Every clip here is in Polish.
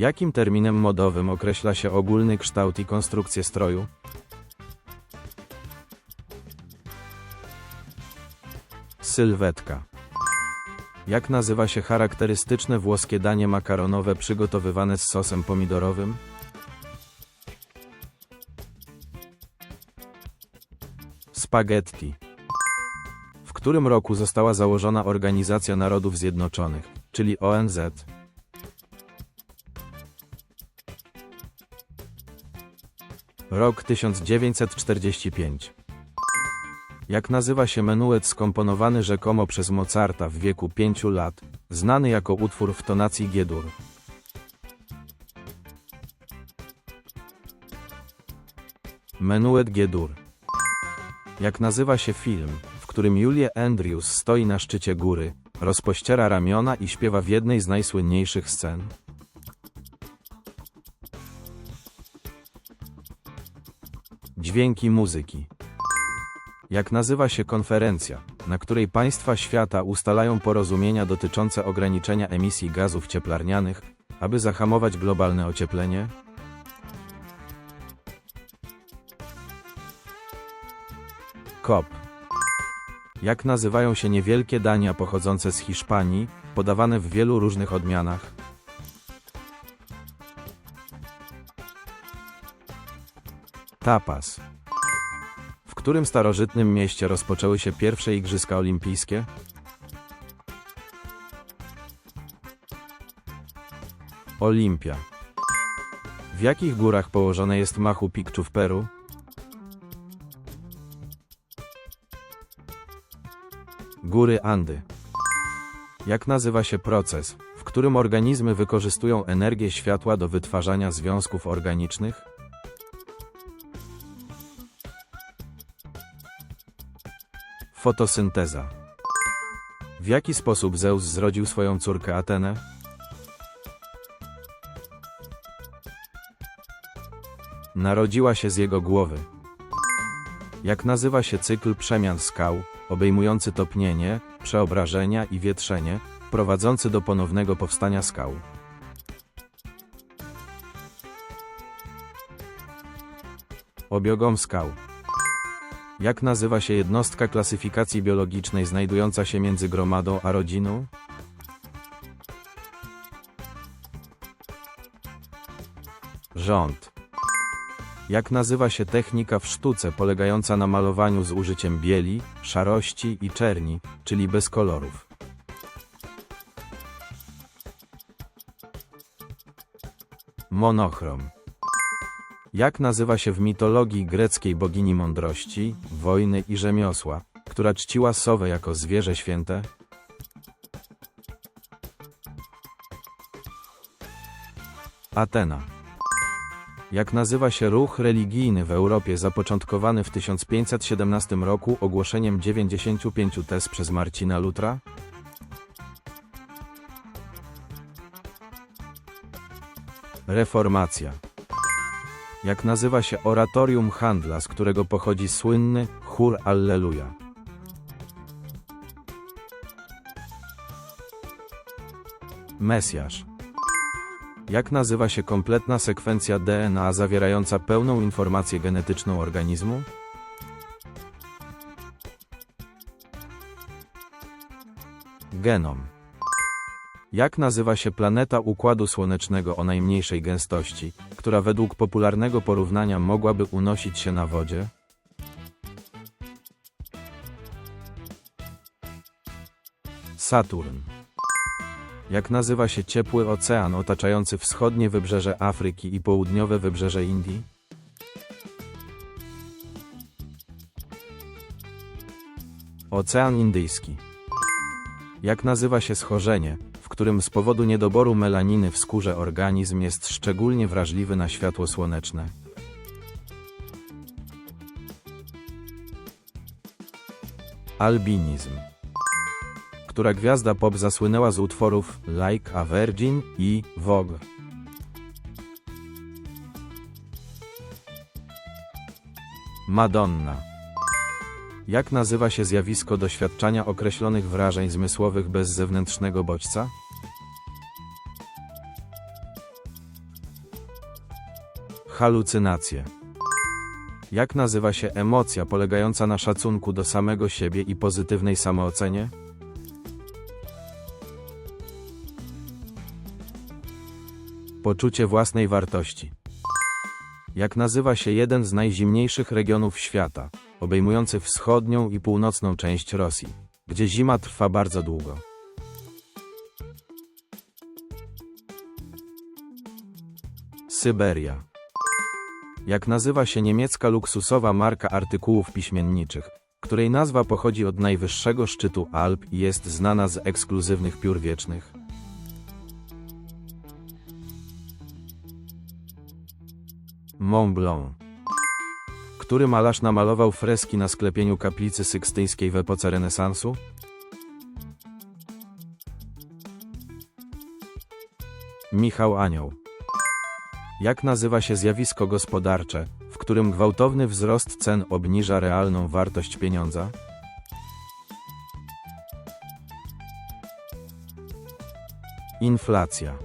Jakim terminem modowym określa się ogólny kształt i konstrukcję stroju? Sylwetka. Jak nazywa się charakterystyczne włoskie danie makaronowe przygotowywane z sosem pomidorowym? Spaghetti. W którym roku została założona Organizacja Narodów Zjednoczonych, czyli ONZ? Rok 1945. Jak nazywa się menuet skomponowany rzekomo przez Mozarta w wieku 5 lat, znany jako utwór w tonacji G-dur? Menuet G-dur. Jak nazywa się film, w którym Julie Andrews stoi na szczycie góry, rozpościera ramiona i śpiewa w jednej z najsłynniejszych scen? Dźwięki muzyki. Jak nazywa się konferencja, na której państwa świata ustalają porozumienia dotyczące ograniczenia emisji gazów cieplarnianych, aby zahamować globalne ocieplenie? COP. Jak nazywają się niewielkie dania pochodzące z Hiszpanii, podawane w wielu różnych odmianach? Tapas. W którym starożytnym mieście rozpoczęły się pierwsze Igrzyska Olimpijskie? Olimpia. W jakich górach położone jest Machu Picchu w Peru? Góry Andy. Jak nazywa się proces, w którym organizmy wykorzystują energię światła do wytwarzania związków organicznych? Fotosynteza. W jaki sposób Zeus zrodził swoją córkę Atenę? Narodziła się z jego głowy. Jak nazywa się cykl przemian skał, obejmujący topnienie, przeobrażenia i wietrzenie, prowadzący do ponownego powstania skał? Obiogom skał. Jak nazywa się jednostka klasyfikacji biologicznej znajdująca się między gromadą a rodziną? Rząd. Jak nazywa się technika w sztuce polegająca na malowaniu z użyciem bieli, szarości i czerni, czyli bez kolorów? Monochrom. Jak nazywa się w mitologii greckiej bogini mądrości, wojny i rzemiosła, która czciła sowę jako zwierzę święte? Atena. Jak nazywa się ruch religijny w Europie zapoczątkowany w 1517 roku ogłoszeniem 95 tez przez Marcina Lutra? Reformacja. Jak nazywa się oratorium handla, z którego pochodzi słynny chór Alleluja? Mesjasz. Jak nazywa się kompletna sekwencja DNA zawierająca pełną informację genetyczną organizmu? Genom. Jak nazywa się planeta Układu Słonecznego o najmniejszej gęstości, która według popularnego porównania mogłaby unosić się na wodzie? Saturn. Jak nazywa się ciepły ocean otaczający wschodnie wybrzeże Afryki i południowe wybrzeże Indii? Ocean Indyjski. Jak nazywa się schorzenie, którym z powodu niedoboru melaniny w skórze organizm jest szczególnie wrażliwy na światło słoneczne? Albinizm. Która gwiazda pop zasłynęła z utworów Like a Virgin i Vogue? Madonna. Jak nazywa się zjawisko doświadczania określonych wrażeń zmysłowych bez zewnętrznego bodźca? Halucynacje. Jak nazywa się emocja polegająca na szacunku do samego siebie i pozytywnej samoocenie? Poczucie własnej wartości. Jak nazywa się jeden z najzimniejszych regionów świata, obejmujący wschodnią i północną część Rosji, gdzie zima trwa bardzo długo? Syberia. Jak nazywa się niemiecka luksusowa marka artykułów piśmienniczych, której nazwa pochodzi od najwyższego szczytu Alp i jest znana z ekskluzywnych piór wiecznych? Mont Blanc. Który malarz namalował freski na sklepieniu kaplicy sykstyńskiej w epoce renesansu? Michał Anioł. Jak nazywa się zjawisko gospodarcze, w którym gwałtowny wzrost cen obniża realną wartość pieniądza? Inflacja.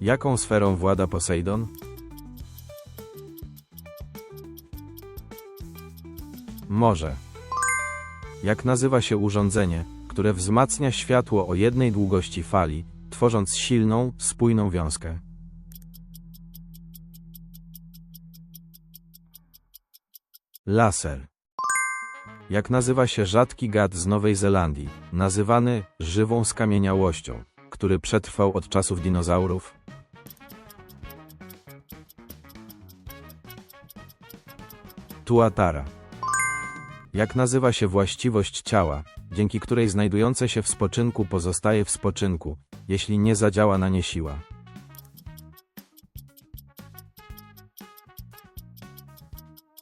Jaką sferą włada Posejdon? Morze. Jak nazywa się urządzenie, które wzmacnia światło o jednej długości fali, tworząc silną, spójną wiązkę? Laser. Jak nazywa się rzadki gad z Nowej Zelandii, nazywany żywą skamieniałością, który przetrwał od czasów dinozaurów? Tuatara. Jak nazywa się właściwość ciała, dzięki której znajdujące się w spoczynku pozostaje w spoczynku, jeśli nie zadziała na nie siła?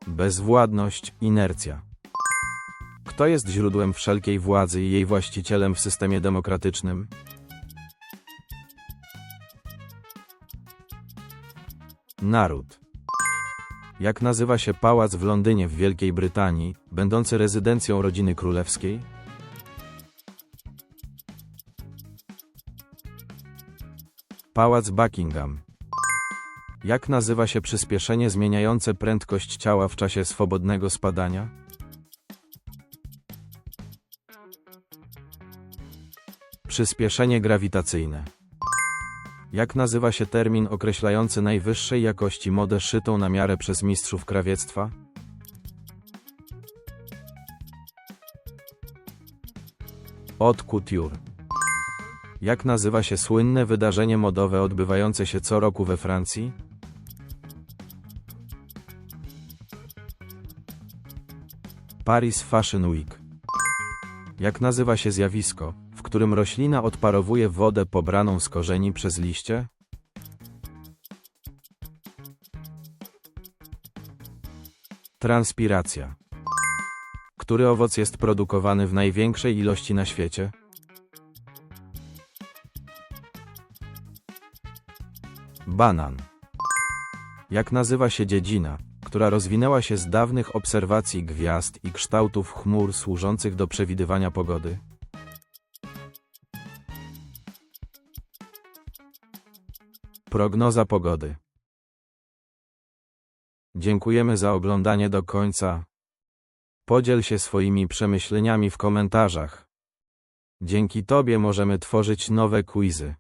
Bezwładność, inercja. Kto jest źródłem wszelkiej władzy i jej właścicielem w systemie demokratycznym? Naród. Jak nazywa się pałac w Londynie w Wielkiej Brytanii, będący rezydencją rodziny królewskiej? Pałac Buckingham. Jak nazywa się przyspieszenie zmieniające prędkość ciała w czasie swobodnego spadania? Przyspieszenie grawitacyjne. Jak nazywa się termin określający najwyższej jakości modę szytą na miarę przez mistrzów krawiectwa? Haute couture. Jak nazywa się słynne wydarzenie modowe odbywające się co roku we Francji? Paris Fashion Week. Jak nazywa się zjawisko, w którym roślina odparowuje wodę pobraną z korzeni przez liście? Transpiracja. Który owoc jest produkowany w największej ilości na świecie? Banan. Jak nazywa się dziedzina, która rozwinęła się z dawnych obserwacji gwiazd i kształtów chmur służących do przewidywania pogody? Prognoza pogody. Dziękujemy za oglądanie do końca. Podziel się swoimi przemyśleniami w komentarzach. Dzięki Tobie możemy tworzyć nowe quizy.